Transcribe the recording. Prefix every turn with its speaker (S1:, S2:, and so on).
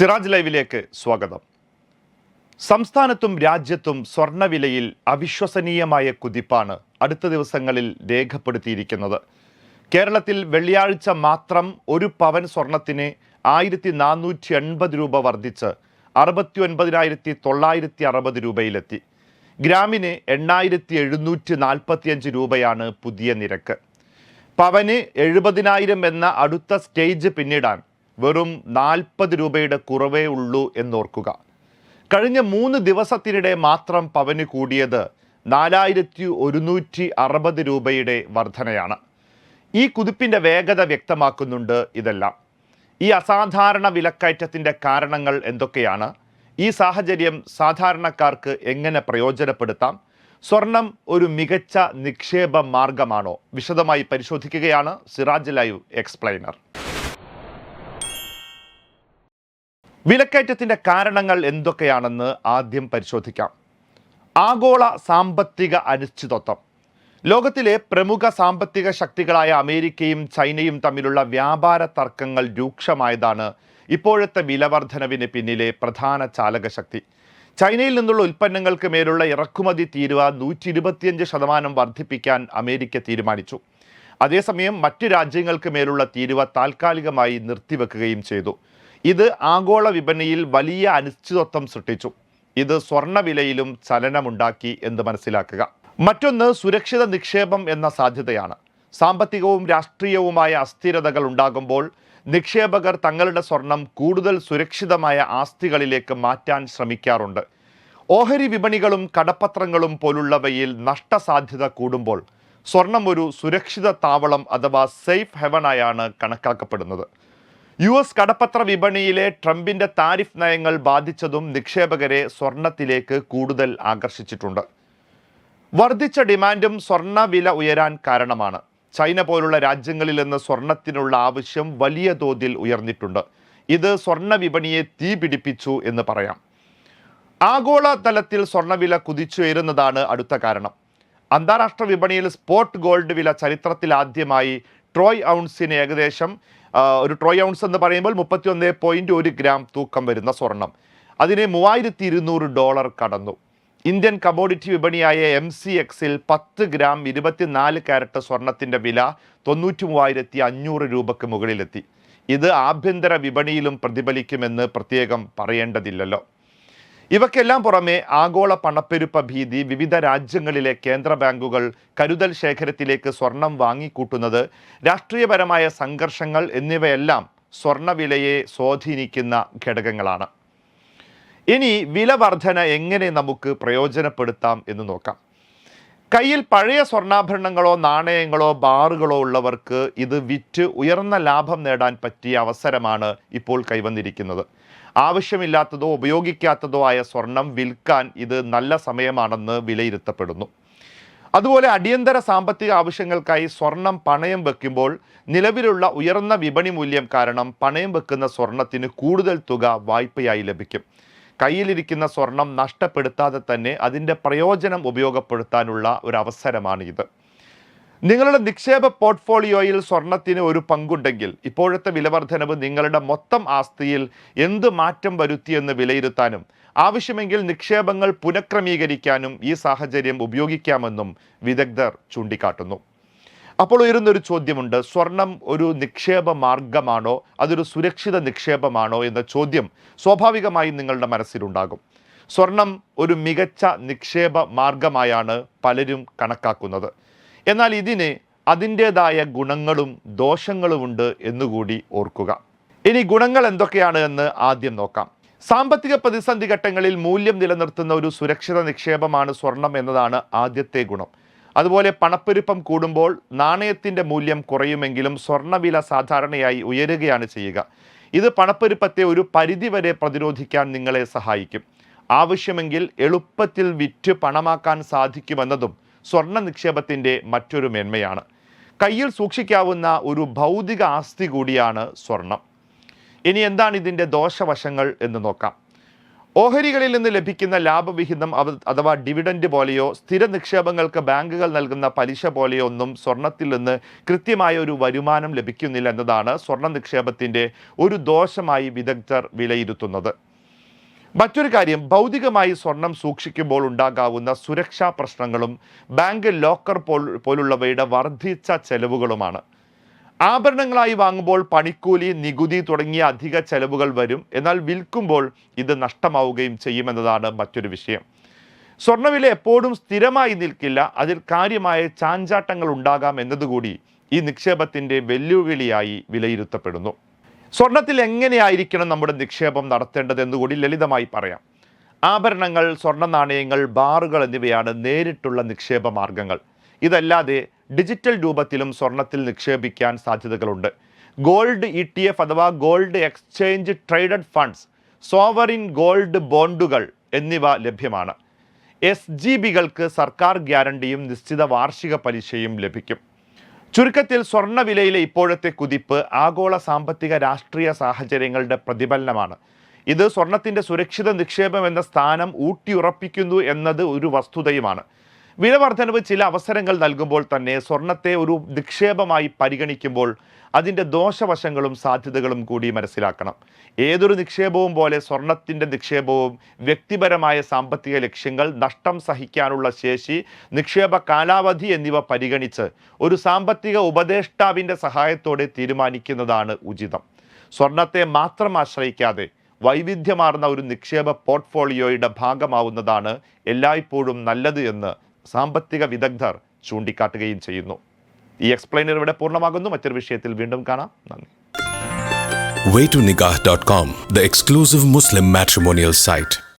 S1: സിറാജ് ലൈവിലേക്ക് സ്വാഗതം. സംസ്ഥാനത്തും രാജ്യത്തും സ്വർണവിലയിൽ അവിശ്വസനീയമായ കുതിപ്പാണ് അടുത്ത ദിവസങ്ങളിൽ രേഖപ്പെടുത്തിയിരിക്കുന്നത്. കേരളത്തിൽ വെള്ളിയാഴ്ച മാത്രം ഒരു പവൻ സ്വർണത്തിന് ആയിരത്തി നാനൂറ്റി എൺപത് രൂപ വർദ്ധിച്ച് അറുപത്തി ഒൻപതിനായിരത്തി തൊള്ളായിരത്തി അറുപത് രൂപയിലെത്തി. ഗ്രാമിന് എണ്ണായിരത്തി എഴുന്നൂറ്റി നാൽപ്പത്തിയഞ്ച് രൂപയാണ് പുതിയ നിരക്ക്. പവന് എഴുപതിനായിരം എന്ന അടുത്ത സ്റ്റേജ് പിന്നിടാൻ വെറും നാൽപ്പത് രൂപയുടെ കുറവേ ഉള്ളൂ എന്നോർക്കുക. കഴിഞ്ഞ മൂന്ന് ദിവസത്തിനിടെ മാത്രം പവന് കൂടിയത് നാലായിരത്തി ഒരുന്നൂറ്റി അറുപത് രൂപയുടെ വർധനയാണ്. ഈ കുതിപ്പിന്റെ വേഗത വ്യക്തമാക്കുന്നുണ്ട് ഇതെല്ലാം. ഈ അസാധാരണ വിലക്കയറ്റത്തിന്റെ കാരണങ്ങൾ എന്തൊക്കെയാണ്? ഈ സാഹചര്യം സാധാരണക്കാർക്ക് എങ്ങനെ പ്രയോജനപ്പെടുത്താം? സ്വർണം ഒരു മികച്ച നിക്ഷേപ മാർഗമാണോ? വിശദമായി പരിശോധിക്കുകയാണ് സിറാജ് ലൈവ് എക്സ്പ്ലൈനർ വിലക്കയറ്റത്തിന്റെ കാരണങ്ങൾ എന്തൊക്കെയാണെന്ന് ആദ്യം പരിശോധിക്കാം. ആഗോള സാമ്പത്തിക അനിശ്ചിതത്വം. ലോകത്തിലെ പ്രമുഖ സാമ്പത്തിക ശക്തികളായ അമേരിക്കയും ചൈനയും തമ്മിലുള്ള വ്യാപാര തർക്കങ്ങൾ രൂക്ഷമായതാണ് ഇപ്പോഴത്തെ വിലവർധനവിന് പിന്നിലെ പ്രധാന ചാലകശക്തി. ചൈനയിൽ നിന്നുള്ള ഉൽപ്പന്നങ്ങൾക്ക് മേലുള്ള ഇറക്കുമതി തീരുവ നൂറ്റി ഇരുപത്തിയഞ്ച് ശതമാനം വർദ്ധിപ്പിക്കാൻ അമേരിക്ക തീരുമാനിച്ചു. അതേസമയം മറ്റു രാജ്യങ്ങൾക്ക് മേലുള്ള തീരുവ താൽക്കാലികമായി നിർത്തിവെക്കുകയും ചെയ്തു. ഇത് ആഗോള വിപണിയിൽ വലിയ അനിശ്ചിതത്വം സൃഷ്ടിച്ചു. ഇത് സ്വർണവിലയിലും ചലനമുണ്ടാക്കി എന്ന് മനസ്സിലാക്കുക. മറ്റൊന്ന് സുരക്ഷിത നിക്ഷേപം എന്ന സാധ്യതയാണ്. സാമ്പത്തികവും രാഷ്ട്രീയവുമായ അസ്ഥിരതകൾ ഉണ്ടാകുമ്പോൾ നിക്ഷേപകർ തങ്ങളുടെ സ്വർണം കൂടുതൽ സുരക്ഷിതമായ ആസ്തികളിലേക്ക് മാറ്റാൻ ശ്രമിക്കാറുണ്ട്. ഓഹരി വിപണികളും കടപ്പത്രങ്ങളും പോലുള്ളവയിൽ നഷ്ടസാധ്യത കൂടുമ്പോൾ സ്വർണം ഒരു സുരക്ഷിത താവളം അഥവാ സേഫ് ഹെവനായാണ് കണക്കാക്കപ്പെടുന്നത്. യു എസ് കടപ്പത്ര വിപണിയിലെ ട്രംപിന്റെ താരിഫ് നയങ്ങൾ ബാധിച്ചതും നിക്ഷേപകരെ സ്വർണത്തിലേക്ക് കൂടുതൽ ആകർഷിച്ചിട്ടുണ്ട്. വർദ്ധിച്ച ഡിമാൻഡും സ്വർണ വില ഉയരാൻ കാരണമാണ്. ചൈന പോലുള്ള രാജ്യങ്ങളിൽ നിന്ന് സ്വർണത്തിനുള്ള ആവശ്യം വലിയ തോതിൽ ഉയർന്നിട്ടുണ്ട്. ഇത് സ്വർണ വിപണിയെ തീ പിടിപ്പിച്ചു എന്ന് പറയാം. ആഗോള തലത്തിൽ സ്വർണവില കുതിച്ചുയരുന്നതാണ് അടുത്ത കാരണം. അന്താരാഷ്ട്ര വിപണിയിൽ സ്പോട്ട് ഗോൾഡ് വില ചരിത്രത്തിൽ ആദ്യമായി ട്രോയ് ഔൺസിന് ഏകദേശം ഒരു ട്രോയ് ഔൺസ് എന്ന് പറയുമ്പോൾ മുപ്പത്തി ഒന്ന് പോയിന്റ് ഒരു ഗ്രാം തൂക്കം വരുന്ന സ്വർണം. അതിന് മൂവായിരത്തി ഇരുന്നൂറ് ഡോളർ കടന്നു. ഇന്ത്യൻ കമോഡിറ്റി വിപണിയായ എം സി എക്സിൽ പത്ത് ഗ്രാം ഇരുപത്തിനാല് കാരറ്റ് സ്വർണത്തിന്റെ വില തൊണ്ണൂറ്റി മൂവായിരത്തി അഞ്ഞൂറ് രൂപയ്ക്ക് മുകളിലെത്തി. ഇത് ആഭ്യന്തര വിപണിയിലും പ്രതിഫലിക്കുമെന്ന് പ്രത്യേകം പറയേണ്ടതില്ലല്ലോ. ഇവയ്ക്കെല്ലാം പുറമെ ആഗോള പണപ്പെരുപ്പ ഭീതി വിവിധ രാജ്യങ്ങളിലെ കേന്ദ്ര ബാങ്കുകൾ കരുതൽ ശേഖരത്തിലേക്ക് സ്വർണം വാങ്ങിക്കൂട്ടുന്നത് രാഷ്ട്രീയപരമായ സംഘർഷങ്ങൾ എന്നിവയെല്ലാം സ്വർണവിലയെ സ്വാധീനിക്കുന്ന ഘടകങ്ങളാണ്. ഇനി വില വർധന എങ്ങനെ നമുക്ക് പ്രയോജനപ്പെടുത്താം എന്ന് നോക്കാം. കയ്യിൽ പഴയ സ്വർണാഭരണങ്ങളോ നാണയങ്ങളോ ബാറുകളോ ഉള്ളവർക്ക് ഇത് വിറ്റ് ഉയർന്ന ലാഭം നേടാൻ പറ്റിയ അവസരമാണ് ഇപ്പോൾ കൈവന്നിരിക്കുന്നത്. ആവശ്യമില്ലാത്തതോ ഉപയോഗിക്കാത്തതോ ആയ സ്വർണം വിൽക്കാൻ ഇത് നല്ല സമയമാണെന്ന് വിലയിരുത്തപ്പെടുന്നു. അതുപോലെ അടിയന്തര സാമ്പത്തിക ആവശ്യങ്ങൾക്കായി സ്വർണം പണയം വെക്കുമ്പോൾ നിലവിലുള്ള ഉയർന്ന വിപണി മൂല്യം കാരണം പണയം വെക്കുന്ന സ്വർണത്തിന് കൂടുതൽ തുക വായ്പയായി ലഭിക്കും. കയ്യിലിരിക്കുന്ന സ്വർണം നഷ്ടപ്പെടുത്താതെ തന്നെ അതിന്റെ പ്രയോജനം ഉപയോഗപ്പെടുത്താനുള്ള ഒരു അവസരമാണിത് നിങ്ങളുടെ നിക്ഷേപ പോർട്ട്ഫോളിയോയിൽ സ്വർണത്തിന് ഒരു പങ്കുണ്ടെങ്കിൽ ഇപ്പോഴത്തെ വിലവർധനവ് നിങ്ങളുടെ മൊത്തം ആസ്തിയിൽ എന്ത് മാറ്റം വരുത്തിയെന്ന് വിലയിരുത്താനും ആവശ്യമെങ്കിൽ നിക്ഷേപങ്ങൾ പുനഃക്രമീകരിക്കാനും ഈ സാഹചര്യം ഉപയോഗിക്കാമെന്നും വിദഗ്ധർ ചൂണ്ടിക്കാട്ടുന്നു. അപ്പോൾ ഉയരുന്നൊരു ചോദ്യമുണ്ട്. സ്വർണം ഒരു നിക്ഷേപ മാർഗമാണോ അതൊരു സുരക്ഷിത നിക്ഷേപമാണോ എന്ന ചോദ്യം സ്വാഭാവികമായും നിങ്ങളുടെ മനസ്സിലുണ്ടാകും. സ്വർണം ഒരു മികച്ച നിക്ഷേപ മാർഗമായാണ് പലരും കണക്കാക്കുന്നത്. എന്നാൽ ഇതിന് അതിന്റേതായ ഗുണങ്ങളും ദോഷങ്ങളുമുണ്ട് എന്നുകൂടി ഓർക്കുക. ഇനി ഗുണങ്ങൾ എന്തൊക്കെയാണ് എന്ന് ആദ്യം നോക്കാം. സാമ്പത്തിക പ്രതിസന്ധി ഘട്ടങ്ങളിൽ മൂല്യം നിലനിർത്തുന്ന ഒരു സുരക്ഷിത നിക്ഷേപമാണ് സ്വർണം എന്നതാണ് ആദ്യത്തെ ഗുണം. അതുപോലെ പണപ്പെരുപ്പം കൂടുമ്പോൾ നാണയത്തിന്റെ മൂല്യം കുറയുമെങ്കിലും സ്വർണവില സാധാരണയായി ഉയരുകയാണ് ചെയ്യുക. ഇത് പണപ്പെരുപ്പത്തെ ഒരു പരിധിവരെ പ്രതിരോധിക്കാൻ നിങ്ങളെ സഹായിക്കും. ആവശ്യമെങ്കിൽ എളുപ്പത്തിൽ വിറ്റ് പണമാക്കാൻ സാധിക്കുമെന്നതും സ്വർണ നിക്ഷേപത്തിന്റെ മറ്റൊരു മേന്മയാണ്. കയ്യിൽ സൂക്ഷിക്കാവുന്ന ഒരു ഭൗതിക ആസ്തി കൂടിയാണ് സ്വർണം. ഇനി എന്താണ് ഇതിന്റെ ദോഷവശങ്ങൾ എന്ന് നോക്കാം. ഓഹരികളിൽ നിന്ന് ലഭിക്കുന്ന ലാഭവിഹിതം അഥവാ ഡിവിഡൻഡ് പോലെയോ സ്ഥിര നിക്ഷേപങ്ങൾക്ക് ബാങ്കുകൾ നൽകുന്ന പലിശ പോലെയോ ഒന്നും സ്വർണത്തിൽ നിന്ന് കൃത്യമായ ഒരു വരുമാനം ലഭിക്കുന്നില്ല എന്നതാണ് സ്വർണ നിക്ഷേപത്തിന്റെ ഒരു ദോഷമായി വിദഗ്ധർ വിലയിരുത്തുന്നത്. മറ്റൊരു കാര്യം ഭൗതികമായി സ്വർണം സൂക്ഷിക്കുമ്പോൾ ഉണ്ടാകാവുന്ന സുരക്ഷാ പ്രശ്നങ്ങളും ബാങ്ക് ലോക്കർ പോലുള്ളവയുടെ വർദ്ധിച്ച ചെലവുകളുമാണ്. ആഭരണങ്ങളായി വാങ്ങുമ്പോൾ പണിക്കൂലി നികുതി തുടങ്ങിയ അധിക ചെലവുകൾ വരും. എന്നാൽ വിൽക്കുമ്പോൾ ഇത് നഷ്ടമാവുകയും ചെയ്യുമെന്നതാണ് മറ്റൊരു വിഷയം. സ്വർണവില എപ്പോഴും സ്ഥിരമായി നിൽക്കില്ല. അതിൽ കാര്യമായ ചാഞ്ചാട്ടങ്ങൾ ഉണ്ടാകാം എന്നതുകൂടി ഈ നിക്ഷേപത്തിന്റെ വെല്ലുവിളിയായി വിലയിരുത്തപ്പെടുന്നു. സ്വർണത്തിൽ എങ്ങനെയായിരിക്കണം നമ്മുടെ നിക്ഷേപം നടത്തേണ്ടതെന്നുകൂടി ലളിതമായി പറയാം. ആഭരണങ്ങൾ സ്വർണ നാണയങ്ങൾ ബാറുകൾ എന്നിവയാണ് നേരിട്ടുള്ള നിക്ഷേപ മാർഗങ്ങൾ ഇതല്ലാതെ ഡിജിറ്റൽ രൂപത്തിലും സ്വർണത്തിൽ നിക്ഷേപിക്കാൻ സാധ്യതകളുണ്ട്. ഗോൾഡ് ഇ ടി എഫ് അഥവാ gold exchange traded funds sovereign gold ബോണ്ടുകൾ എന്നിവ ലഭ്യമാണ്. എസ് ജി ബികൾക്ക് സർക്കാർ ഗ്യാരണ്ടിയും നിശ്ചിത വാർഷിക പലിശയും ലഭിക്കും. ചുരുക്കത്തിൽ സ്വർണവിലയിലെ ഇപ്പോഴത്തെ കുതിപ്പ് ആഗോള സാമ്പത്തിക രാഷ്ട്രീയ സാഹചര്യങ്ങളുടെ പ്രതിഫലനമാണ്. ഇത് സ്വർണത്തിന്റെ സുരക്ഷിത നിക്ഷേപം എന്ന സ്ഥാനം ഊട്ടിയുറപ്പിക്കുന്നു എന്നത് ഒരു വസ്തുതയുമാണ്. വില വർധനവ് ചില അവസരങ്ങൾ നൽകുമ്പോൾ തന്നെ സ്വർണത്തെ ഒരു നിക്ഷേപമായി പരിഗണിക്കുമ്പോൾ അതിന്റെ ദോഷവശങ്ങളും സാധ്യതകളും കൂടി മനസ്സിലാക്കണം. ഏതൊരു നിക്ഷേപവും പോലെ സ്വർണത്തിന്റെ നിക്ഷേപവും വ്യക്തിപരമായ സാമ്പത്തിക ലക്ഷ്യങ്ങൾ നഷ്ടം സഹിക്കാനുള്ള ശേഷി നിക്ഷേപ കാലാവധി എന്നിവ പരിഗണിച്ച് ഒരു സാമ്പത്തിക ഉപദേഷ്ടാവിന്റെ സഹായത്തോടെ തീരുമാനിക്കുന്നതാണ് ഉചിതം. സ്വർണത്തെ മാത്രം ആശ്രയിക്കാതെ വൈവിധ്യമാർന്ന ഒരു നിക്ഷേപ പോർട്ട്ഫോളിയോയുടെ ഭാഗമാവുന്നതാണ് എല്ലായ്പ്പോഴും നല്ലത് എന്ന് സാമ്പത്തിക വിദഗ്ധർ ചൂണ്ടിക്കാട്ടുകയും ചെയ്യുന്നു. ഈ എക്സ്പ്ലെയിനർ ഇവിടെ പൂർണമാകുന്നു. മറ്റൊരു വിഷയത്തിൽ വീണ്ടും കാണാം. നന്ദി.
S2: Waytonikah.com, the exclusive Muslim matrimonial site.